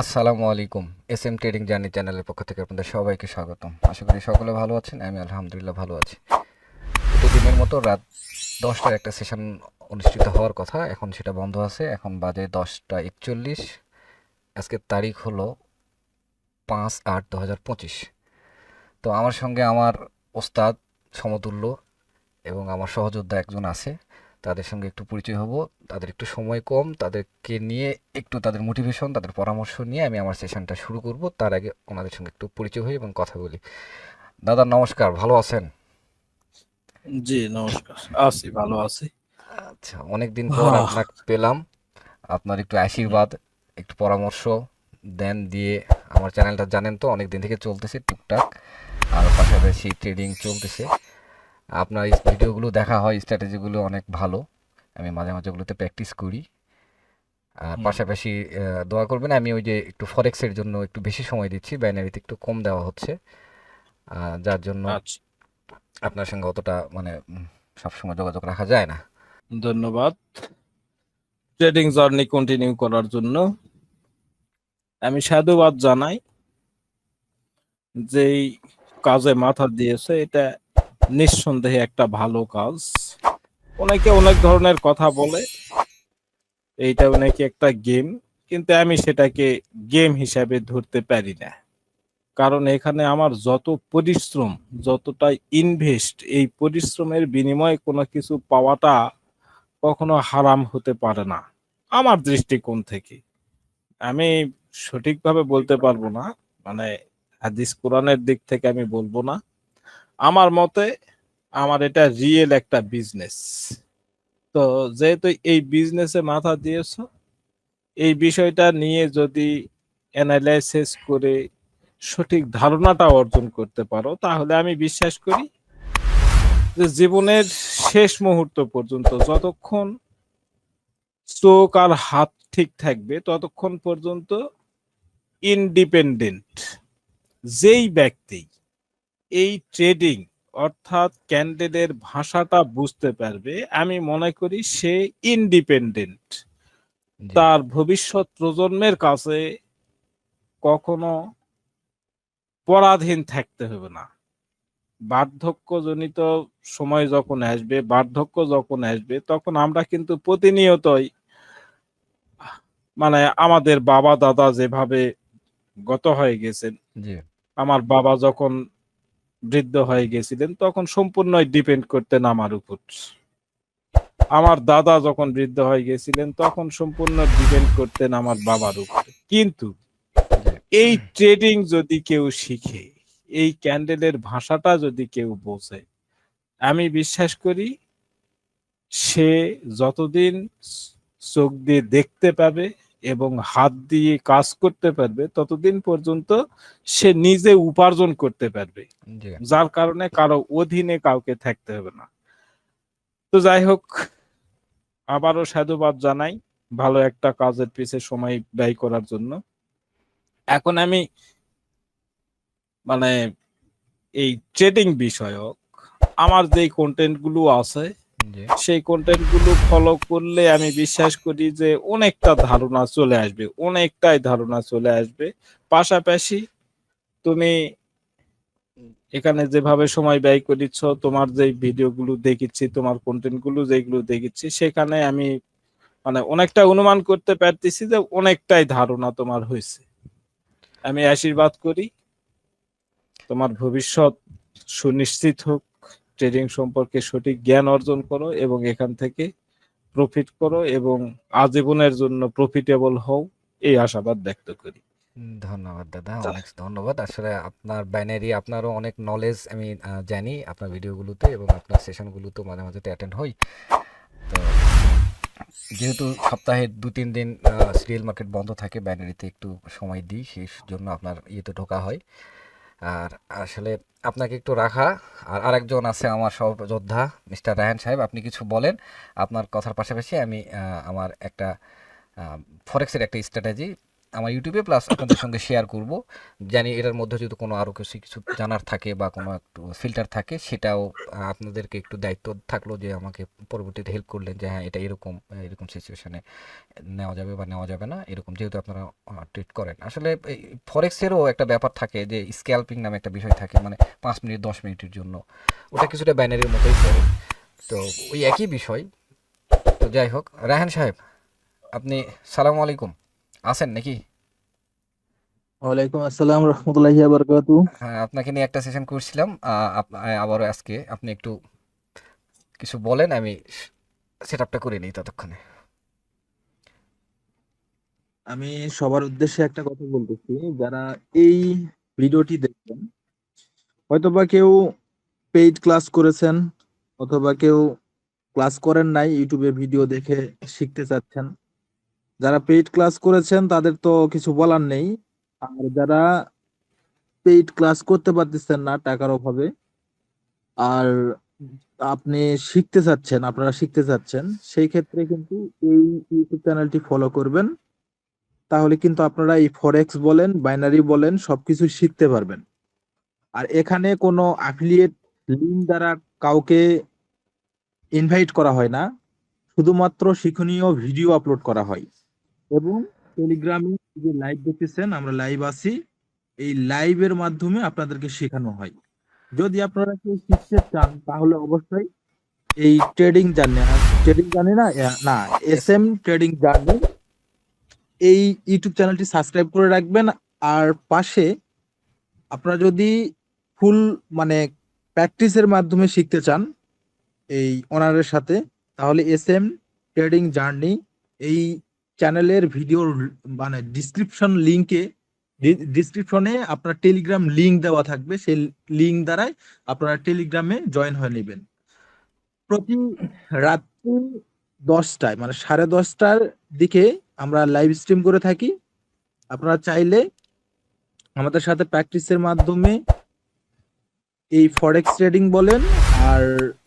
আসসালামু আলাইকুম। S M trading journey চ্যানেলের পক্ষ থেকে আপনাদের সবাইকে স্বাগতম। আশা করি সকলে ভালো আছেন, আমি আলহামদুলিল্লাহ ভালো আছি। প্রতিদিনের মতো রাত দশটার একটা সেশন অনুষ্ঠিত হওয়ার কথা, এখন সেটা বন্ধ আছে। এখন বাজে দশটা একচল্লিশ। আজকের তারিখ হলো পাঁচ আট দু হাজার পঁচিশ। তো আমার সঙ্গে আমার ওস্তাদ সমতুল্য এবং আমার সহযোদ্ধা একজন আছে। তাদের সঙ্গে একটু পরিচয় হব তাদের একটু সময় কম তাদেরকে নিয়ে একটু তাদের মোটিভেশন তাদের পরামর্শ নিয়ে আমি আমার সেশনটা শুরু করব। তার আগে ওনাদের সঙ্গে একটু পরিচয় হই এবং কথা বলি। দাদা নমস্কার ভালো আছেন? জি নমস্কার। আছি ভালো আছি। আচ্ছা অনেক দিন পর। আপনাকে পেলাম। আপনার একটু আশীর্বাদ একটু পরামর্শ দেন দিয়ে আমার চ্যানেলটা জানেন তো অনেক দিন থেকে চলতেছে টুকটাক। আর পাশাপাশি ট্রেডিং চলতেছে। আপনার এই ভিডিওগুলো দেখা হয় স্ট্র্যাটেজিগুলো অনেক ভালো। আমি মাঝে মাঝে ওগুলোতে প্র্যাকটিস করি। আর পাশাপাশি দোয়া করবেন আমি ওই যে একটু ফরেক্সের জন্য একটু বেশি সময় দিচ্ছি বাইনারিতে একটু কম দেওয়া হচ্ছে। যার জন্য আচ্ছা। আপনার সঙ্গে অতটা মানে সবসময় যোগাযোগ রাখা যায় না। ধন্যবাদ। ট্রেডিং জার্নি কন্টিনিউ করার জন্য আমি সাধুবাদ জানাই যেই কাজে মাথা দিয়েছে। এটা নিঃসন্দেহে একটা ভালো কাজ। অনেকে অনেক ধরনের কথা বলে, এইটা নাকি একটা গেম, কিন্তু আমি সেটাকে গেম হিসাবে ধরতে পারি না। কারণ এখানে আমার যত পরিশ্রম, যতটা ইনভেস্ট এই পরিশ্রমের বিনিময়ে কোনো কিছু পাওয়াটা কখনো হারাম হতে পারে না, আমার দৃষ্টিকোণ থেকে। আমি সঠিকভাবে বলতে পারব না মানে হাদিস কোরআনের দিক থেকে আমি বলব না। আমার মতে আমার এটা রিয়েল একটা বিজনেস তো যেহেতু এই বিজনেসে মাথা দিয়েছ, এই বিষয়টা নিয়ে যদি অ্যানালাইসিস করে সঠিক ধারণাটা অর্জন করতে পারো, তাহলে আমি বিশ্বাস করি যে জীবনের শেষ মুহূর্ত পর্যন্ত যতক্ষণ চোখ আর হাত ঠিক থাকবে, ততক্ষণ পর্যন্ত ইন্ডিপেন্ডেন্ট যেই ব্যক্তি এই ট্রেডিং অর্থাৎ ক্যান্ডেলের ভাষাটা বুঝতে পারবে আমি মনে করি সে ইন্ডিপেন্ডেন্ট তার ভবিষ্যৎ প্রজন্মের কাছে কখনো পরাধীন থাকতে হবে না। বার্ধক্যজনিত সময় যখন আসবে বার্ধক্য যখন আসবে তখন আমরা কিন্তু প্রতিনিয়তই মানে আমাদের বাবা দাদা যেভাবে গত হয়ে গেছেন আমার বাবা যখন বৃদ্ধ হয়ে গেছিলেন, তখন সম্পূর্ণই ডিপেন্ড করতেন আমার উপর। আমার দাদা যখন বৃদ্ধ হয়ে গেছিলেন, তখন সম্পূর্ণ ডিপেন্ড করতেন আমার বাবার উপর। কিন্তু এই ট্রেডিং যদি কেউ শিখে, এই ক্যান্ডেলের ভাষাটা যদি কেউ বোঝে, আমি বিশ্বাস করি সে যতদিন চোখ দিয়ে দেখতে পাবে এবং হাত দিয়ে কাজ করতে পারবে ততদিন পর্যন্ত সে নিজে উপার্জন করতে পারবে। যার কারণে কারও অধীনে কাউকে থাকতে হবে না। তো যাই হোক আবারও সাধুবাদ জানাই ভালো একটা কাজের পিছে সময় ব্যয় করার জন্য। এখন আমি মানে এই ট্রেডিং বিষয়ক আমার যে কন্টেন্টগুলো আছে সেই কন্টেন্টগুলো ফলো করলে আমি বিশ্বাস করি যে অনেকটা ধারণা চলে আসবে, অনেকটাই ধারণা চলে আসবে। পাশাপাশি তুমি এখানে যেভাবে সময় ব্যয় করিচ্ছ, তোমার যে ভিডিওগুলো দেখিচ্ছি তোমার কন্টেন্টগুলো যেগুলো দেখিচ্ছি সেখানে আমি মানে অনেকটা অনুমান করতে পারতেছি যে অনেকটাই ধারণা তোমার হয়েছে। আমি আশীর্বাদ করি, তোমার ভবিষ্যৎ সুনিশ্চিত হোক। ট্রেডিং সম্পর্কে সঠিক জ্ঞান অর্জন করো এবং এখান থেকে প্রফিট করো এবং আজীবনের জন্য প্রফিটেবল হও এই আশাবাদ ব্যক্ত করি। ধন্যবাদ দাদা অনেক ধন্যবাদ। আসলে আপনার ব্যানারি আপনারও অনেক নলেজ আমি জানি আপনার ভিডিওগুলোতে এবং আপনার সেশনগুলোতে মাঝে মাঝে অ্যাটেন্ড হই। তো যেহেতু সপ্তাহে দু তিন দিন সিরিয়াল মার্কেট বন্ধ থাকে ব্যানারিতে একটু সময় দিই সেই জন্য আপনার ইয়েতে ঢোকা হয়। আর আসলে আপনাকে একটু রাখা। আর আরেকজন আছে আমার সহযোদ্ধা, মিস্টার রায়হান সাহেব, আপনি কিছু বলেন। আপনার কথার পাশাপাশি আমি আমার একটা ফরেক্সের একটা স্ট্র্যাটেজি আমার ইউটিউবে প্লাস আপনাদের সঙ্গে শেয়ার করব। জানি এটার মধ্যে যদি কোনো আরও কিছু কিছু জানার থাকে বা কোনো একটু ফিল্টার থাকে, সেটাও আপনাদেরকে একটু দায়িত্ব থাকল যে আমাকে পরবর্তীতে হেল্প করলেন যে হ্যাঁ এটা এরকম এরকম সিচুয়েশানে নেওয়া যাবে বা নেওয়া যাবে না, এরকম যেহেতু আপনারা ট্রিট করেন। আসলে ফরেক্সেরও একটা ব্যাপার থাকে যে স্ক্যাল্পিং নামে একটা বিষয় থাকে মানে পাঁচ মিনিট, দশ মিনিটের জন্য। ওটা কিছুটা ব্যানারের মতোই পড়ে। তো ওই একই বিষয়। তো যাই হোক, রায়হান সাহেব, আপনি সালাম আলাইকুম। আছেন নাকি? ওয়ালাইকুম আসসালাম রহমতুল্লাহি বারকাতু। হ্যাঁ আপনাকে নিয়ে একটা সেশন করছিলাম। আবারও আজকে আপনি একটু কিছু বলেন আমি সেট আপটা করে নিই ততক্ষণে। আমি সবার উদ্দেশ্যে একটা কথা বলতেছি যারা এই ভিডিওটি দেখবেন হয়তোবা কেউ পেইড ক্লাস করেছেন অথবা কেউ ক্লাস করেন নাই ইউটিউবে ভিডিও দেখে শিখতে চাচ্ছেন। যারা পেইড ক্লাস করেছেন, তাদের তো কিছু বলার নেই। আর যারা পেইড ক্লাস করতে পারতেছেন না টাকার অভাবে, আর আপনি শিখতে চাচ্ছেন, আপনারা শিখতে চাচ্ছেন, সেই ক্ষেত্রে কিন্তু এই ইউটিউব চ্যানেলটি ফলো করবেন। তাহলে কিন্তু আপনারা এই ফরেক্স বলেন বাইনারি বলেন, সবকিছু শিখতে পারবেন। আর এখানে কোনো অ্যাফিলিয়েট লিঙ্ক দ্বারা কাউকে ইনভাইট করা হয় না। শুধুমাত্র শিক্ষণীয় ভিডিও আপলোড করা হয়। এবং টেলিগ্রামে যে লাইভ দেখতেছেন, আমরা লাইভ আছি। এই লাইভের মাধ্যমে আপনাদেরকে শেখানো হয়। যদি আপনারা কেউ শিখতে চান, তাহলে অবশ্যই এই ট্রেডিং জার্নি ট্রেডিং জার্নি না না এস এম ট্রেডিং জার্নি এই ইউটিউব চ্যানেলটি সাবস্ক্রাইব করে রাখবেন। আর পাশে আপনারা যদি ফুল মানে প্র্যাকটিসের মাধ্যমে শিখতে চান, এই অনারের সাথে, তাহলে এস এম ট্রেডিং জার্নি এই চ্যানেলের ভিডিওর মানে ডিসক্রিপশন লিংকে ডিসক্রিপশনে আপনার টেলিগ্রাম লিংক দেওয়া থাকবে। সেই লিংক দ্বারাই আপনারা টেলিগ্রামে জয়েন হয়ে নেবেন। প্রতি রাত্রি দশটায় মানে সাড়ে দশটার দিকে আমরা লাইভ স্ট্রিম করে থাকি। আপনারা চাইলে আমাদের সাথে প্র্যাকটিসের মাধ্যমে এই ফরেক্স ট্রেডিং বলেন আর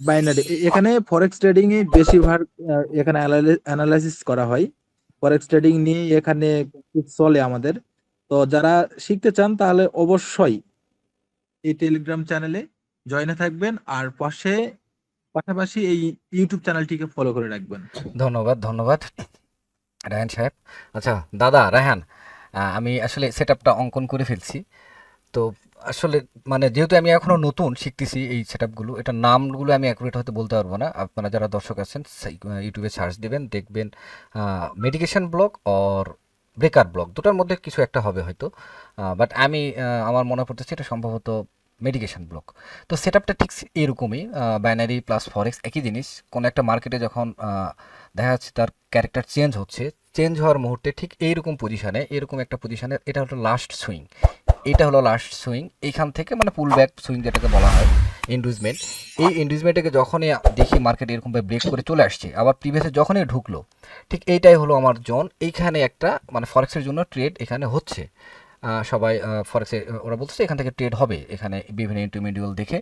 বাইনারি এখানে ফরেক্স ট্রেডিং এ বেশিরভাগ এখানে অ্যানালাইসিস করা হয়। ফরেক্স ট্রেডিং নিয়ে এখানে চলে আমাদের। তো যারা শিখতে চান তাহলে অবশ্যই এই টেলিগ্রাম চ্যানেলে জয়েনে থাকবেন আর পাশে, পাশাপাশি এই ইউটিউব চ্যানেলটিকে ফলো করে রাখবেন। ধন্যবাদ ধন্যবাদ। রায়হান সাহেব আচ্ছা দাদা, রায়হান আমি আসলে সেট আপটা অঙ্কন করে ফেলছি। তো আসলে মানে যেহেতু আমি এখনও নতুন শিখতেছি এই সেট আপগুলো এটা নামগুলো আমি অ্যাকুরেট হয়তো বলতে পারব না। আপনারা যারা দর্শক আছেন ইউটিউবে সার্চ দেবেন, দেখবেন medication blog or breaker blog দুটার মধ্যে কিছু একটা হবে হয়তো। বাট আমি আমার মনে পড়তেছে এটা সম্ভবত মেডিকেশন ব্লক তো সেট আপটা ঠিক এরকমই বাইনারি প্লাস ফরেক্স একই জিনিস। কোনো একটা মার্কেটে যখন দেখা যাচ্ছে তার ক্যারেক্টার চেঞ্জ হচ্ছে চেঞ্জ হওয়ার মুহূর্তে ঠিক এইরকম পজিশানে এরকম একটা পজিশানে এটা হলো লাস্ট সুইং এটা হলো লাস্ট সুইং এইখান থেকে মানে পুল ব্যাক সুইং যেটাকে বলা হয় ইন্ডুসমেন্ট এই ইন্ডুসমেন্টটাকে যখনই দেখি মার্কেট এরকমভাবে ব্রেক করে চলে আসছে, আবার প্রিভিয়াসে যখনই ঢুকলো, ঠিক এইটাই হলো আমার জোন এইখানে একটা মানে ফরেক্সের জন্য ট্রেড এখানে হচ্ছে। সবাই ফরেক্সে ওরা বলতেছে এখান থেকে ট্রেড হবে। এখানে বিভিন্ন ইন্টারমিডিয়াল দেখে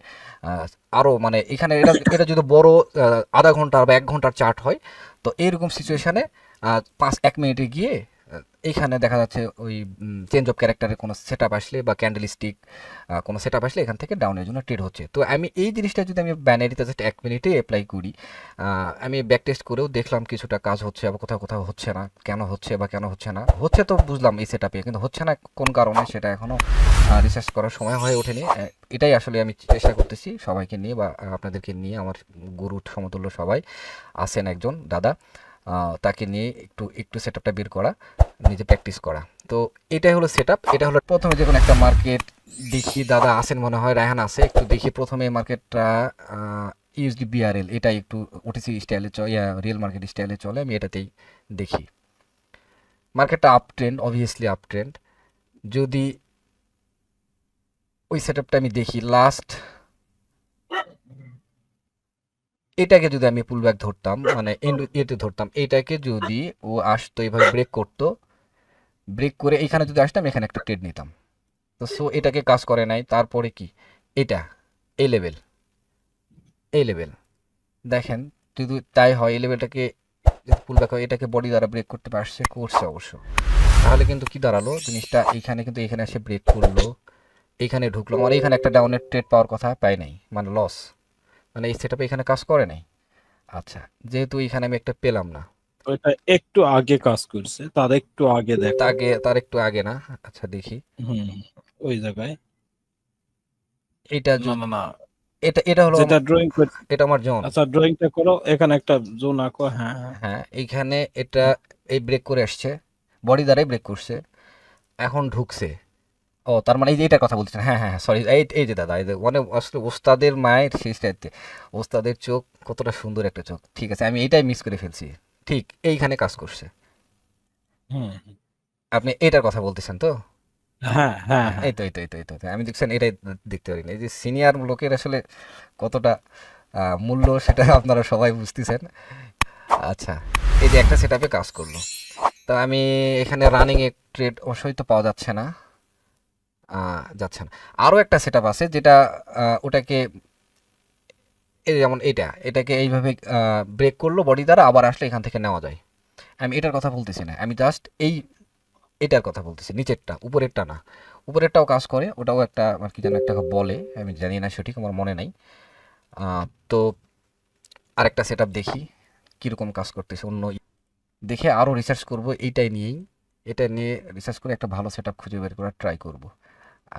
আরও মানে এখানে এটা এটা যদি বড় আধা ঘণ্টার বা এক ঘণ্টার চার্ট হয়, তো এইরকম সিচুয়েশানে পাঁচ, এক মিনিটে গিয়ে আহ, এইখানে দেখা যাচ্ছে ওই চেঞ্জ অফ ক্যারেক্টারের কোনো সেট আপ আসলে বা ক্যান্ডেল স্টিক কোনো সেট আপ আসলে এখান থেকে ডাউনের জন্য ট্রেড হচ্ছে। তো আমি এই জিনিসটা যদি আমি ব্যানারিতে জাস্ট এক মিনিটে অ্যাপ্লাই করি আমি ব্যাক টেস্ট করেও দেখলাম কিছুটা কাজ হচ্ছে বা কোথাও কোথাও হচ্ছে না। কেন হচ্ছে বা কেন হচ্ছে না? হচ্ছে তো বুঝলাম এই সেট আপে কিন্তু হচ্ছে না কোন কারণে সেটা এখনও রিসার্চ করার সময় হয়ে ওঠেনি। এটাই আসলে আমি চেষ্টা করতেছি সবাইকে নিয়ে বা আপনাদেরকে নিয়ে আমার গুরু সমতুল্য সবাই আছেন একজন দাদা তাকে নিয়ে একটু একটু সেট আপটা বের করা। নিজে প্র্যাকটিস করা। তো এটাই হলো সেট এটা হলো প্রথমে যে কোনো একটা মার্কেট দেখি, দাদা আছেন মনে হয়, রায়হান আছে, একটু দেখি প্রথমে মার্কেটটা ইউএসডি বিআরএল এটা একটু ওটিসি স্টাইলে চলে রিয়েল মার্কেট স্টাইলে চলে, আমি এটাতেই দেখি। মার্কেটটা up trend obviously up trend যদি ওই সেট আমি দেখি লাস্ট এটাকে যদি আমি পুল ব্যাক ধরতাম মানে এতে ধরতাম, এটাকে যদি ও আসতো এইভাবে ব্রেক করতো ব্রেক করে এখানে যদি আসতাম, এখানে একটা ট্রেড নিতাম। তো সো, এটাকে কাজ করে নাই। তারপরে কি? এটা এ লেভেল এ লেভেল দেখেন, যদি তাই হয় এই লেভেলটাকে পুল ব্যাক হয়, এটাকে বডি দ্বারা ব্রেক করতে পারছে, করছে অবশ্য। তাহলে কিন্তু কি দাঁড়াল? জিনিসটা এইখানে কিন্তু এখানে এসে ব্রেক করল। এখানে ঢুকলো। আমার এখানে একটা ডাউনের ট্রেড পাওয়ার কথা পাই নাই। মানে লস মানে এই সেটআপে এখানে কাজ করে নাই? আচ্ছা যেহেতু এখানে আমি একটা পেলাম না। ওইটা একটু আগে কাজ করছে তার একটু আগে দেখ। তার আগে তার একটু আগে না? আচ্ছা দেখি। হুম ওই জায়গায়। এটা না না না। এটা এটা হলো যেটা ড্রয়িং এটা আমার জোন আচ্ছা ড্রয়িংটা করো এখানে একটা জোন আঁকো হ্যাঁ। হ্যাঁ হ্যাঁ এইখানে এটা এই ব্রেক করে আসছে। বডি দ্বারাই ব্রেক করছে। এখন ঢুকছে। ও তার মানে এই যে এটার কথা বলছেন হ্যাঁ হ্যাঁ সরি এই এই যে দাদা এই যে মানে আসলে ওস্তাদের মায়ের শেষটাতে ওস্তাদের চোখ কতটা সুন্দর একটা চোখ। ঠিক আছে আমি এটাই মিস করে ফেলছি। ঠিক এইখানে কাজ করছে। হুম। আপনি এটার কথা বলতেছেন তো? হ্যাঁ হ্যাঁ হ্যাঁ। এই তো এই তো এই তো এই তো আমি দেখছেন এটাই দেখতে পারি না এই যে সিনিয়র লোকের আসলে কতটা মূল্য সেটা আপনারা সবাই বুঝতেছেন। আচ্ছা এই যে একটা সেটআপে কাজ করল। তো আমি এখানে রানিং এ ট্রেড অবশ্যই তো পাওয়া যাচ্ছে না। যাচ্ছে না আরও একটা সেটআপ আছে যেটা ওটাকে এই যেমন এটা এটাকে এইভাবে ব্রেক করল বডি দ্বারা, আবার আসলে এখান থেকে নেওয়া যায়। আমি এটার কথা বলতেছি না। আমি জাস্ট এই, এটার কথা বলতেছি, নিচেরটা, উপরেরটা না। উপরেরটাও কাজ করে, ওটাও একটা আমার কি যেন একটা বলে, আমি জানি না সঠিক, আমার মনে নাই। তো আরেকটা সেট দেখি, কীরকম কাজ করতেছে অন্য দেখে আরও রিসার্চ করব, এইটাই নিয়েই। এটা নিয়ে রিসার্চ করে একটা ভালো সেট খুঁজে বের করার ট্রাই করব।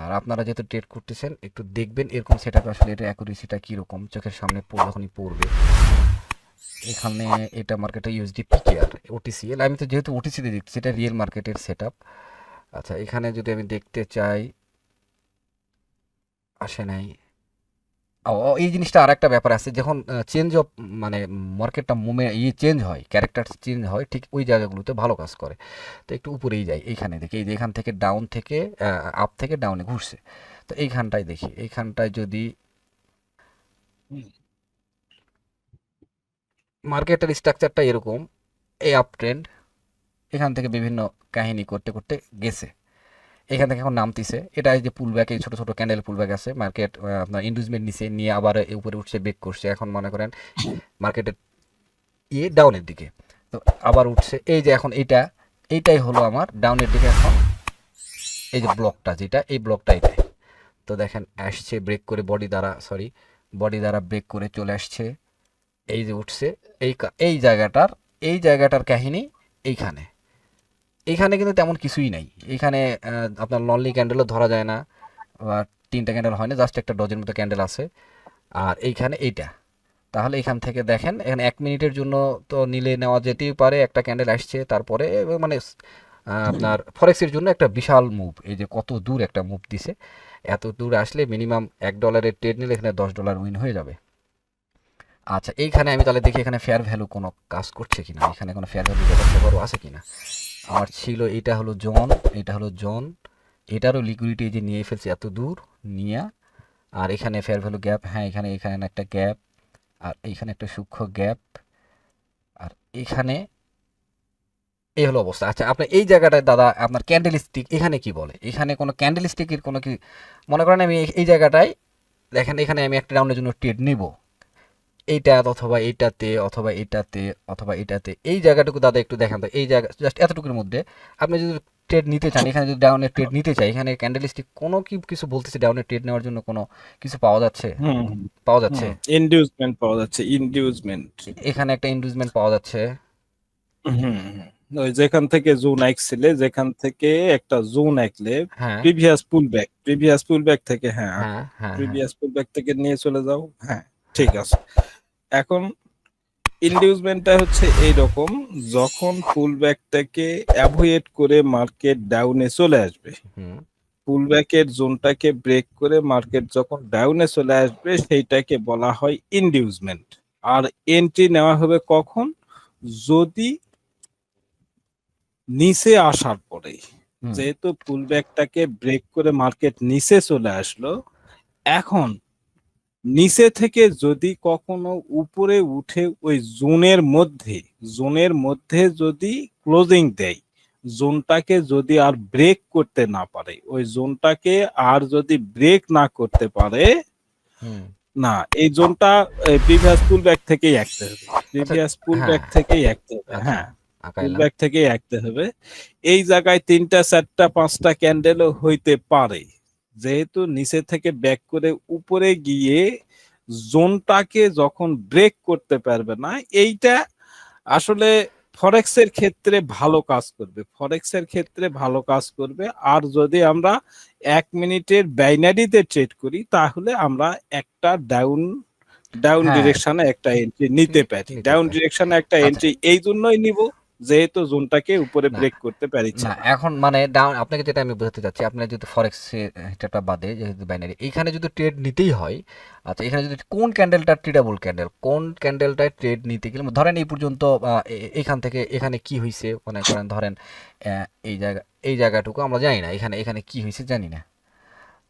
আর আপনারা যেহেতু ট্রেড করতেছেন, একটু দেখবেন এরকম সেট আসলে এটা অ্যাকুরেসিটা কীরকম। চোখের সামনে যখনই পড়বে। এখানে এটা মার্কেটে ইউএসডি পিকেআর ওটিসিএল আমি তো যেহেতু ওটিসিতে দেখছি এটা রিয়েল মার্কেটের সেট আচ্ছা এখানে যদি আমি দেখতে চাই, আসে নাই। এই জিনিসটা আর একটা ব্যাপার আছে, যখন চেঞ্জ অফ মানে মার্কেটটা মুমে ইয়ে চেঞ্জ হয় ক্যারেক্টার চেঞ্জ হয়, ঠিক ওই জায়গাগুলোতে ভালো কাজ করে তো একটু উপরেই যাই, এইখানে দেখি, এই যে এখান থেকে ডাউন থেকে আপ থেকে ডাউনে ঘুরছে তো এইখানটায় দেখি, এইখানটায় যদি। মার্কেটের স্ট্রাকচারটা এরকম, এই আপ ট্রেন্ড এখান থেকে বিভিন্ন কাহিনী করতে করতে গেছে এখান থেকে এখন নামতিছে। এটা যে পুল ব্যাক এই ছোটো ছোটো ক্যান্ডেল পুল ব্যাক আছে মার্কেট আপনার ইন্ডুজমেন্ট নিচে নিয়ে আবার উপরে উঠছে বেক করছে। এখন মনে করেন মার্কেটের ইয়ে ডাউনের দিকে। তো আবার উঠছে, এই যে এখন এইটা, এইটাই হলো আমার ডাউনের দিকে এখন। এই যে ব্লকটা যেটা, এই ব্লকটা এটাই। তো দেখেন, আসছে ব্রেক করে বডি দ্বারা সরি বডি দ্বারা ব্রেক করে চলে আসছে। এই যে উঠছে, এই এই জায়গাটার এই জায়গাটার কাহিনী এইখানে। এইখানে কিন্তু তেমন কিছুই নাই। এখানে আপনার লনলি ক্যান্ডেলও ধরা যায় না, বা তিনটা ক্যান্ডেল হয় না জাস্ট একটা ডজের মতো ক্যান্ডেল আছে। আর এইখানে এইটা। তাহলে এখান থেকে দেখেন, এখানে এক মিনিটের জন্য তো নিলে নেওয়া যেতেই পারে, একটা ক্যান্ডেল আসছে, তারপরে মানে আপনার ফরেক্সের জন্য একটা বিশাল মুভ এই যে কত দূর একটা মুভ দিছে। এত দূর আসলে মিনিমাম এক ডলারের ট্রেড নিলে এখানে দশ ডলার উইন হয়ে যাবে। আচ্ছা এইখানে আমি তাহলে দেখি এখানে ফেয়ার ভ্যালু কোনো কাজ করছে কিনা, এখানে কোনো ফেয়ার ভ্যালু বড় আছে কিনা। আমার ছিল এটা হলো জন, এটা হলো জন। এটারও লিকুইডিটি যে নিয়ে ফেলছে এত দূর, নিয়ে। আর এখানে ফেয়ার ভ্যালু গ্যাপ হ্যাঁ এখানে এখানে একটা গ্যাপ আর এইখানে একটা সূক্ষ্ম গ্যাপ আর এখানে এই হলো অবস্থা। আচ্ছা আপনার এই জায়গাটায় দাদা, আপনার ক্যান্ডেল স্টিক এখানে কি বলে? এখানে কোনো ক্যান্ডেল স্টিকের কোনো কি মনে করেন আমি এই- এই জায়গাটায়, দেখেন এখানে আমি একটা রাউন্ডের জন্য ট্রেড নেব। এইটা অথবা এইটাতে অথবা এইটাতে অথবা এইটাতে এই জায়গাটুকু দাদা একটু দেখান তো। এই জায়গা জাস্ট এতটুকুর মধ্যে। আপনি যদি ট্রেড নিতে চান এখানে যদি ডাউনের ট্রেড নিতে চাই এখানে ক্যান্ডেল স্টিক কোনো কি কিছু বলতেছে ডাউনের ট্রেড নেওয়ার জন্য কোনো কিছু পাওয়া যাচ্ছে? পাওয়া যাচ্ছে? ইনডিউসমেন্ট পাওয়া যাচ্ছে ইনডিউসমেন্ট এখানে একটা ইনডিউসমেন্ট পাওয়া যাচ্ছে। ওই যেখান থেকে জোন আঁকছিলে যেখান থেকে একটা জোন আঁকলে previous pull back previous pull back থেকে হ্যাঁ হ্যাঁ হ্যাঁ হ্যাঁ। প্রিভিয়াস পুল ব্যাক থেকে নিয়ে চলে যাও হ্যাঁ ঠিক আছে। এখন ইনডিউসমেন্টটা হচ্ছে এই রকম যখন পুল ব্যাকটাকে অ্যাভয়েড করে মার্কেট ডাউনে চলে আসবে পুল ব্যাকের জোনটাকে ব্রেক করে মার্কেট যখন ডাউনে চলে আসবে সেইটাকে বলা হয় ইনডিউসমেন্ট আর এন্ট্রি নেওয়া হবে কখন? যদি নিচে আসার পরে যেহেতু পুল ব্যাকটাকে ব্রেক করে মার্কেট নিচে চলে আসলো এখন নিচে থেকে যদি কখনো উপরে উঠে ওই জোনের মধ্যে জোনের মধ্যে যদি ক্লোজিং দেয় জোনটাকে যদি আর ব্রেক করতে না পারে ওই জোনটাকে আর যদি ব্রেক না করতে পারে না এই জোনটা প্রিভিয়াস পুল ব্যাক থেকেই হবে প্রিভিয়াস পুল ব্যাক। থেকেই হবে আচ্ছা। হ্যাঁ। ব্যাক থেকে আঁকতে হবে এই জায়গায় তিনটা চারটা পাঁচটা ক্যান্ডেলও হইতে পারে। যেহেতু নিচে থেকে ব্যাক করে উপরে গিয়ে জোনটাকে যখন ব্রেক করতে পারবে না এইটা আসলে ফরেক্সের ক্ষেত্রে ভালো কাজ করবে ফরেক্সের ক্ষেত্রে ভালো কাজ করবে আর যদি আমরা এক মিনিটের বাইনারিতে ট্রেড করি তাহলে আমরা একটা ডাউন ডাউন। ডিরেকশনে একটা এন্ট্রি নিতে পারি ডাউন। ডিরেকশনে একটা আচ্ছা। এন্ট্রি এই জন্যই নিব যেহেতু জোনটাকে উপরে ব্রেক করতে পারছি। না এখন মানে ডাউন আপনাকে যেটা আমি বোঝাতে চাচ্ছি আপনার যদি ফরেক্স হিটারটা বাদে যেহেতু বাইনারি এখানে যদি ট্রেড নিতেই হয় আচ্ছা এখানে যদি কোন ক্যান্ডেলটা ট্রেডেবল ক্যান্ডেল কোন ক্যান্ডেলটায় ট্রেড নিতে গেলে ধরেন এই পর্যন্ত এখান থেকে এখানে কি হয়েছে মনে ধরেন এই জায়গা এই জায়গাটুকু আমরা জানি না এখানে এখানে কি হয়েছে জানি না।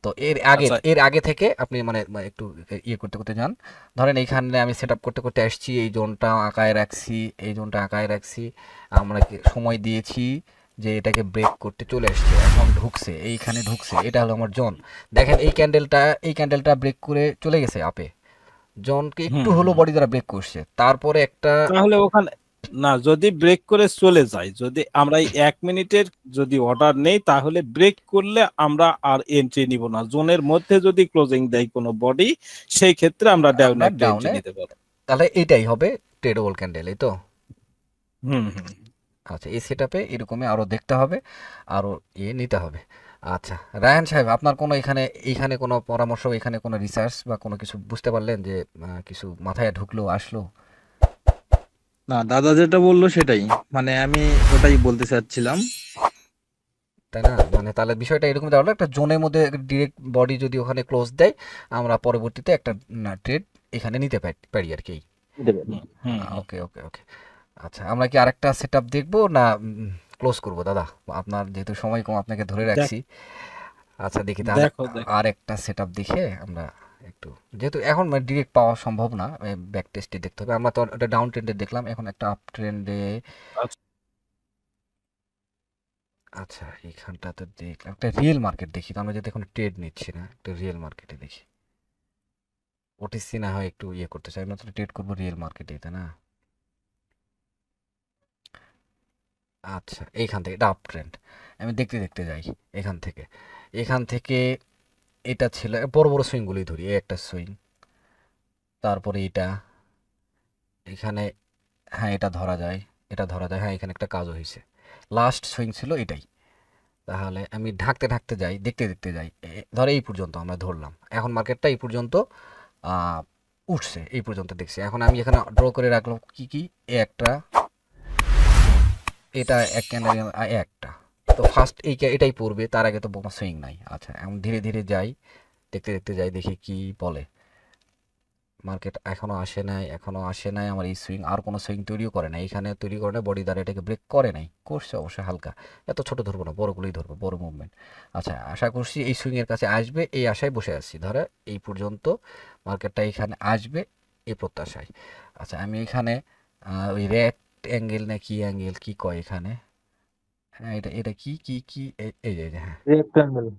তো এর আগে আচ্ছা। এর আগে থেকে আপনি মানে মানে একটু ইয়ে করতে করতে যান। ধরেন এইখানে আমি সেট করতে করতে আসছি এই জোনটা আঁকায় রাখছি এই জোনটা আঁকায় রাখছি। আমরা সময় দিয়েছি যে এটাকে ব্রেক করতে চলে আসছে এখন ঢুকছে এইখানে ঢুকছে এটা হলো আমার জন। দেখেন এই ক্যান্ডেলটা এই ক্যান্ডেলটা ব্রেক করে চলে গেছে আপে জনকে একটু হলো বডি দ্বারা ব্রেক করছে। তারপরে একটা তাহলে ওখানে না যদি ব্রেক করে চলে যায় যদি আমরা এই এক মিনিটের যদি অর্ডার নেই তাহলে ব্রেক করলে আমরা আর এন্ট্রি নিব না। জোনের মধ্যে যদি ক্লোজিং দেয় কোনো বডি সেই ক্ষেত্রে আমরা ডাউন একটা নিতে পারব। তাহলে এটাই হবে ট্রেডেবল ক্যান্ডেল এই তো? হুম হুম আচ্ছা এই সেট আপে এরকমই আরও দেখতে হবে আরও ইয়ে নিতে হবে। আচ্ছা রায়ান সাহেব আপনার কোনো এখানে এইখানে কোনো পরামর্শ এখানে কোনো রিসার্চ বা কোনো কিছু বুঝতে পারলেন যে কিছু মাথায় ঢুকলো আসলো? না দাদা যেটা বলল সেটাই। মানে আমি ওটাই বলতে চাচ্ছিলাম। তাই না? মানে তাহলে বিষয়টা এরকম দাঁড়াল একটা জোনের মধ্যে ডিরেক্ট বডি যদি ওখানে ক্লোজ দেয় আমরা পরবর্তীতে একটা ট্রেড এখানে নিতে পারি- পারি আর কি হুম ওকে ওকে ওকে আচ্ছা আমরা কি আরেকটা সেট আপ দেখব না ক্লোজ করব দাদা? আপনার যেহেতু সময় কম আপনাকে ধরে রাখছি। আচ্ছা দেখি তাহলে আর একটা সেট আপ দেখে আমরা একটু। যেহেতু এখন মানে ডিরেক্ট পাওয়া সম্ভব না ব্যাক টেস্টে দেখতে হবে। আমরা তো ওটা ডাউন ট্রেন্ডে দেখলাম এখন একটা আপ ট্রেন্ডে আচ্ছা। আচ্ছা এইখানটা তো দেখলাম। একটা রিয়েল মার্কেট দেখি তো আমরা যেহেতু এখন ট্রেড নিচ্ছি না একটা রিয়েল মার্কেটে দেখি। ওটিসি না হয় একটু ইয়ে করতে চাই আমরা তো ট্রেড করব রিয়েল মার্কেটে তাই না? আচ্ছা এইখান থেকে এটা আপ ট্রেন্ড আমি দেখতে দেখতে যাই এখান থেকে। এখান থেকে এটা ছিল, বড় বড় সুইংগুলি ধরি, এই একটা সুইং, তারপরে এটা, এখানে হ্যাঁ এটা ধরা যায়, এটা ধরা যায় হ্যাঁ এখানে একটা কাজও হয়েছে লাস্ট সুইং ছিল এটাই। তাহলে আমি ঢাকতে ঢাকতে যাই, দেখতে দেখতে যাই ধরে এই পর্যন্ত আমরা ধরলাম। এখন মার্কেটটা এই পর্যন্ত উঠছে, এই পর্যন্ত দেখছি। এখন আমি এখানে ড্র করে রাখলাম কি কি? একটা, এটা এক ক্যান্ডেল একটা। তো ফার্স্ট এই এটাই পড়বে, তার আগে তো বোমা সুইং নাই। আচ্ছা এখন ধীরে ধীরে যাই, দেখতে দেখতে যাই, দেখি কি বলে। মার্কেট এখনও আসে নাই, এখনও আসে নাই, আমার এই সুইং আর কোনো সুইং তৈরিও করে নাই। এখানে তৈরি করে নাই বডি দ্বারা এটাকে ব্রেক করে নাই। করছে অবশ্যই হালকা। এত ছোট ধরবো না, বড়গুলোই ধরবো, বড় মুভমেন্ট আচ্ছা আশা করছি এই সুইংয়ের কাছে আসবে, এই আশায় বসে আছি। ধরে, এই পর্যন্ত মার্কেটটা এখানে আসবে এই প্রত্যাশায়। আচ্ছা আমি এখানে ওই রেড অ্যাঙ্গেল না কি অ্যাঙ্গেল কি কয় এখানে? হ্যাঁ এটা এটা কি কি কি? এই- এই যে এই যে, হ্যাঁ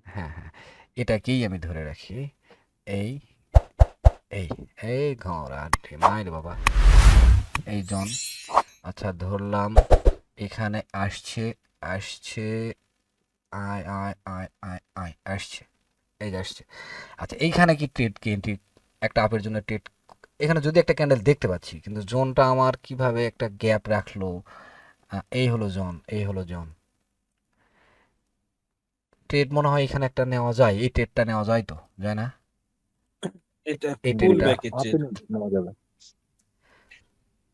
হ্যাঁ হ্যাঁ এটাকেই আমি ধরে রাখি। এই এই এই ঘোড়া মায়ের বাবা। এই জন আচ্ছা ধরলাম। এখানে আসছে আসছে আয় আয় আয় আয় আয় আসছে। এই যে আসছে। আচ্ছা এইখানে কি ট্রেড কি এন্ট্রি একটা আপের জন্য ট্রেড? এখানে যদি একটা ক্যান্ডেল দেখতে পাচ্ছি কিন্তু জোনটা আমার কীভাবে একটা গ্যাপ রাখল? আহ, এই হলো জোন এই হলো জোন। ট্রেড মনে হয় এখানে একটা নেওয়া যায় এই ট্রেডটা নেওয়া যায় তো যায় না? এটা এই ফুল নেওয়া যাবে।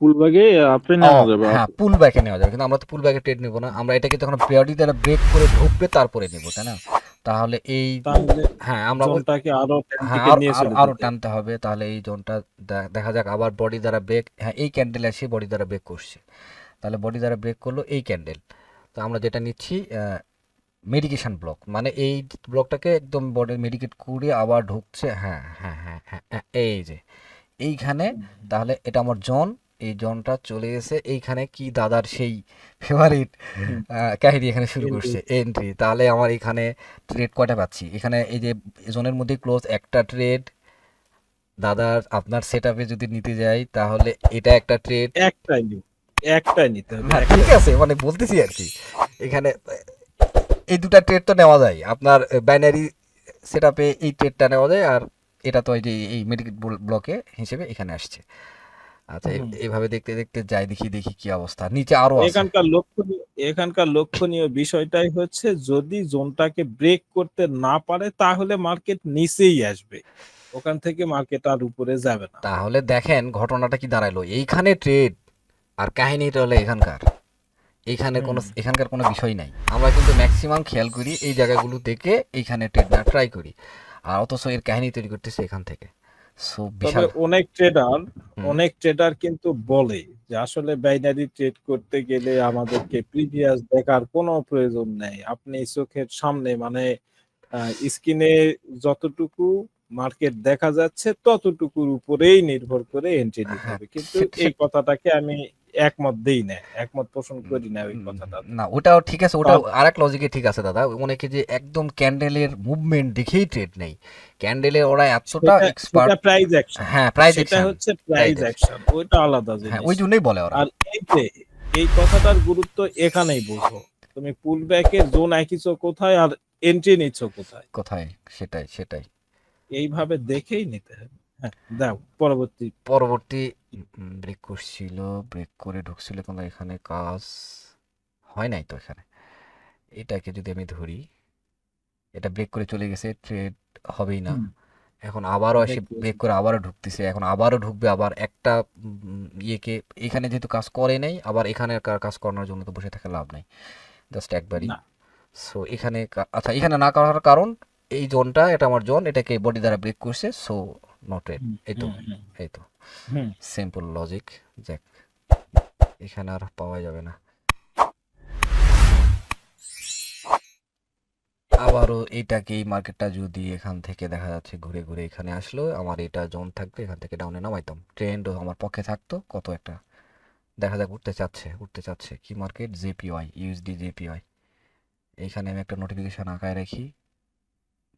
পুলবাগে আপনি নেওয়া যাবে। হ্যাঁ পুল ব্যাকে নেওয়া যাবে কিন্তু আমরা তো পুল ব্যাকে ট্রেড নেব না। আমরা এটাকে তখন প্রিয়রিটি দ্বারা ব্রেক করে ঢুকবে তারপরে নেব তাই না? তাহলে এই হ্যাঁ আমরা জোনটাকে আরও হ্যাঁ টানতে হবে তাহলে এই জোনটা দেখা যাক আবার বডি দ্বারা ব্রেক হ্যাঁ এই ক্যান্ডেল এসে বডি দ্বারা ব্রেক করছে। তাহলে বডি দ্বারা ব্রেক করল এই ক্যান্ডেল তো আমরা যেটা নিচ্ছি মেডিকেশন ব্লক মানে এই ব্লকটাকে একদম বডি মেডিকেট করে আবার ঢুকছে হ্যাঁ হ্যাঁ হ্যাঁ হ্যাঁ হ্যাঁ, এই যে। এইখানে তাহলে এটা আমার জন এই জনটা চলে এসে এইখানে কি দাদার সেই ফেভারিট কাহিনী এখানে শুরু করছে এন্ট্রি তাহলে আমার এখানে ট্রেড কয়টা পাচ্ছি? এখানে এই যে জনের মধ্যে ক্লোজ একটা ট্রেড দাদার আপনার সেট আপে যদি নিতে যাই তাহলে এটা একটা ট্রেড একটাই একটাই নিতে হবে। ঠিক আছে মানে বলতেছি আর কি। এখানে এই দুটা ট্রেড তো নেওয়া যায়। আপনার বাইনারি সেট আপে এই ট্রেডটা নেওয়া যায় আর এটা তো এই যে এই মেডিকেট ব্লকে হিসেবে এখানে আসছে। আচ্ছা এইভাবে দেখতে দেখতে যাই দেখি দেখি কি অবস্থা। নিচে আরও আছে। এখানকার লক্ষণীয় এখানকার লক্ষণীয় বিষয়টাই হচ্ছে যদি জোনটাকে ব্রেক করতে না পারে তাহলে মার্কেট নিচেই আসবে। ওখান থেকে মার্কেট আর উপরে যাবে না। তাহলে দেখেন ঘটনাটা কি দাঁড়াইলো। এইখানে ট্রেড আর কাহিনীটা হলো এখানকার। এখানে কোনো এখানকার কোনো বিষয় নাই। আমরা কিন্তু ম্যাক্সিমাম খেয়াল করি এই জায়গাগুলো থেকে এইখানে ট্রেড না ট্রাই করি। আর অথচ এর কাহিনী তৈরি করতেছে এখান থেকে। তবে অনেক ট্রেডার অনেক ট্রেডার কিন্তু বলে যে আসলে বাইনারি ট্রেড করতে গেলে আমাদেরকে প্রিভিয়াস দেখার কোনো প্রয়োজন নেই। আপনি চোখের সামনে মানে স্ক্রিনে যতটুকু মার্কেট দেখা যাচ্ছে ততটুকুর উপরেই নির্ভর করে এন্ট্রি নিতে হ্যাঁ, হবে। কিন্তু এই কথাটাকে আমি একমত দেই না একমত পোষণ করি না ওই কথাটা। না ওটাও ঠিক আছে ওটা আরেক লজিকে ঠিক আছে দাদা। অনেকে যে একদম ক্যান্ডেলের মুভমেন্ট দেখেই ট্রেড নেই। ক্যান্ডেলে ওরা এতটা এক্সপার্ট প্রাইস অ্যাকশন হ্যাঁ প্রাইস সেটা হচ্ছে প্রাইস অ্যাকশন ওইটা আলাদা জিনিস। হ্যাঁ ওই জন্যই বলে ওরা। আর এই যে এই কথাটার গুরুত্ব এখানেই বুঝো। তুমি পুল ব্যাকের জোন আঁকিছ কোথায় আর এন্ট্রি নিচ্ছ কোথায়? কোথায়? সেটাই সেটাই। এইভাবে দেখেই নিতে হবে। দাও। পরবর্তী। পরবর্তী ব্রেক করছিল ব্রেক করে ঢুকছিল কিন্তু এখানে কাজ হয় নাই তো এখানে। এটাকে যদি আমি ধরি এটা ব্রেক করে চলে গেছে ট্রেড হবেই না। এখন আবারও এসে ব্রেক করে আবারও ঢুকতেছে এখন আবারও ঢুকবে আবার একটা ইয়েকে এখানে যেহেতু কাজ করে নাই আবার এখানে কাজ করানোর জন্য তো বসে থাকা লাভ নাই। জাস্ট একবারই। সো এখানে আচ্ছা এখানে না করার কারণ এই জোনটা এটা আমার জোন এটাকে বডি দ্বারা ব্রেক করছে সো নট হুম, এই তো এই। সিম্পল লজিক যাক। এখানে আর পাওয়া যাবে না। আবারও এইটাকে এই মার্কেটটা যদি এখান থেকে দেখা যাচ্ছে ঘুরে ঘুরে এখানে আসলো আমার এটা জোন থাকবে এখান থেকে ডাউনে নামাইতাম। ট্রেন্ডও আমার পক্ষে থাকতো কত একটা। দেখা যাক উঠতে চাচ্ছে উঠতে চাচ্ছে। কি মার্কেট জেপিওয়াই ইউএসডি জেপিওয়াই এইখানে আমি একটা নোটিফিকেশন আঁকায় রাখি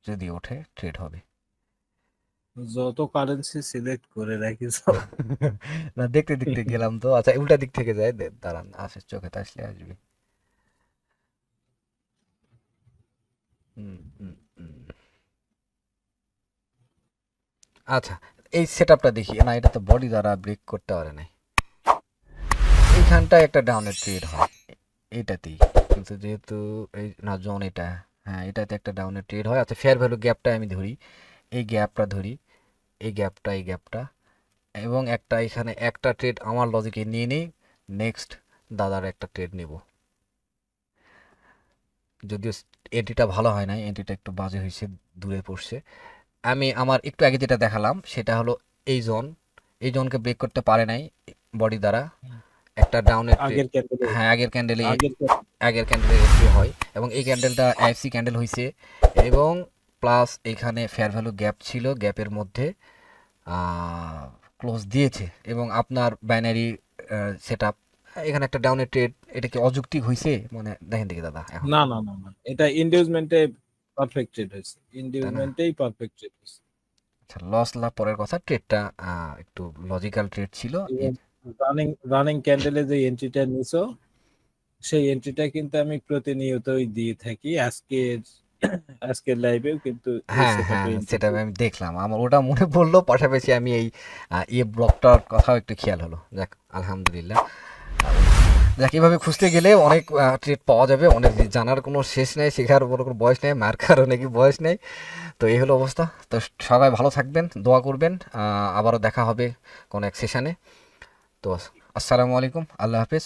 যদি ওঠে ট্রেড হবে। যত কারেন্সি সিলেক্ট করে রাখিস না, দেখতে দেখতে গেলাম তো। আচ্ছা উল্টা দিক থেকে যায়। দাঁড়ান আসে চোখে আসলে আসবে। আচ্ছা এই সেটআপটা দেখি। না, এটা তো বডি দ্বারা ব্রেক করতে পারে নাই। এইখানটায় একটা ডাউনের ট্রেড হয়। এ- এইটাতেই কিন্তু যেহেতু এই, না জোন এটা। হ্যাঁ এটাতে একটা ডাউনের ট্রেড হয়। আচ্ছা ফেয়ার ভ্যালু গ্যাপটা আমি ধরি। এই গ্যাপটা ধরি। এই গ্যাপটা এই গ্যাপটা। এবং একটা এখানে একটা ট্রেড আমার লজিকে নিয়ে নিই। নেক্সট দাদার একটা ট্রেড নিব। যদিও এন্ট্রিটা ভালো হয় না এন্ট্রিটা একটু বাজে হয়েছে দূরে পড়ছে। আমি আমার একটু আগে যেটা দেখালাম সেটা হলো এই জোন এই জোনকে ব্রেক করতে পারে নাই বডি দ্বারা। একটা ডাউনের আগের ক্যান্ডেলে হ্যাঁ আগের ক্যান্ডেলে আগের ক্যান্ডেলে এন্ট্রি হয়। এবং এই ক্যান্ডেলটা আইএফসি ক্যান্ডেল হয়েছে এবং প্লাস এখানে ফেয়ার ভ্যালু গ্যাপ ছিল গ্যাপের মধ্যে ক্লোজ দিয়েছে এবং আপনার বাইনারি সেট এখানে একটা ডাউনের ট্রেড এটা কি অযৌক্তিক হয়েছে মানে দেখেন দেখি দাদা না না না না এটা ইন্ডিউসমেন্টে পারফেক্ট ট্রেড হয়েছে ইন্ডিউসমেন্টেই পারফেক্ট ট্রেড হয়েছে আচ্ছা লস লাভ পরের কথা ট্রেডটা একটু লজিক্যাল ট্রেড ছিল। রানিং রানিং ক্যান্ডেলে যে এন্ট্রিটা নিছো সেই এন্ট্রিটা কিন্তু আমি প্রতিনিয়তই দিয়ে থাকি। আজকের আজকের লাইভেও কিন্তু হ্যাঁ হ্যাঁ সেটা আমি দেখলাম। আমার ওটা মনে পড়ল পাশাপাশি আমি এই ইয়ে ব্লকটার কথাও একটু খেয়াল হলো। যাক আলহামদুলিল্লাহ। যাক এভাবে খুঁজতে গেলে অনেক ট্রেড পাওয়া যাবে। অনেক জানার কোনো শেষ নেই শেখার বড় কোনো বয়স নেই মার খাওয়ার নাকি বয়স নেই। তো এই হলো অবস্থা। তো সবাই ভালো থাকবেন দোয়া করবেন। আবারও দেখা হবে কোনো এক সেশনে তো আসসালামু আলাইকুম। আল্লাহ হাফিজ।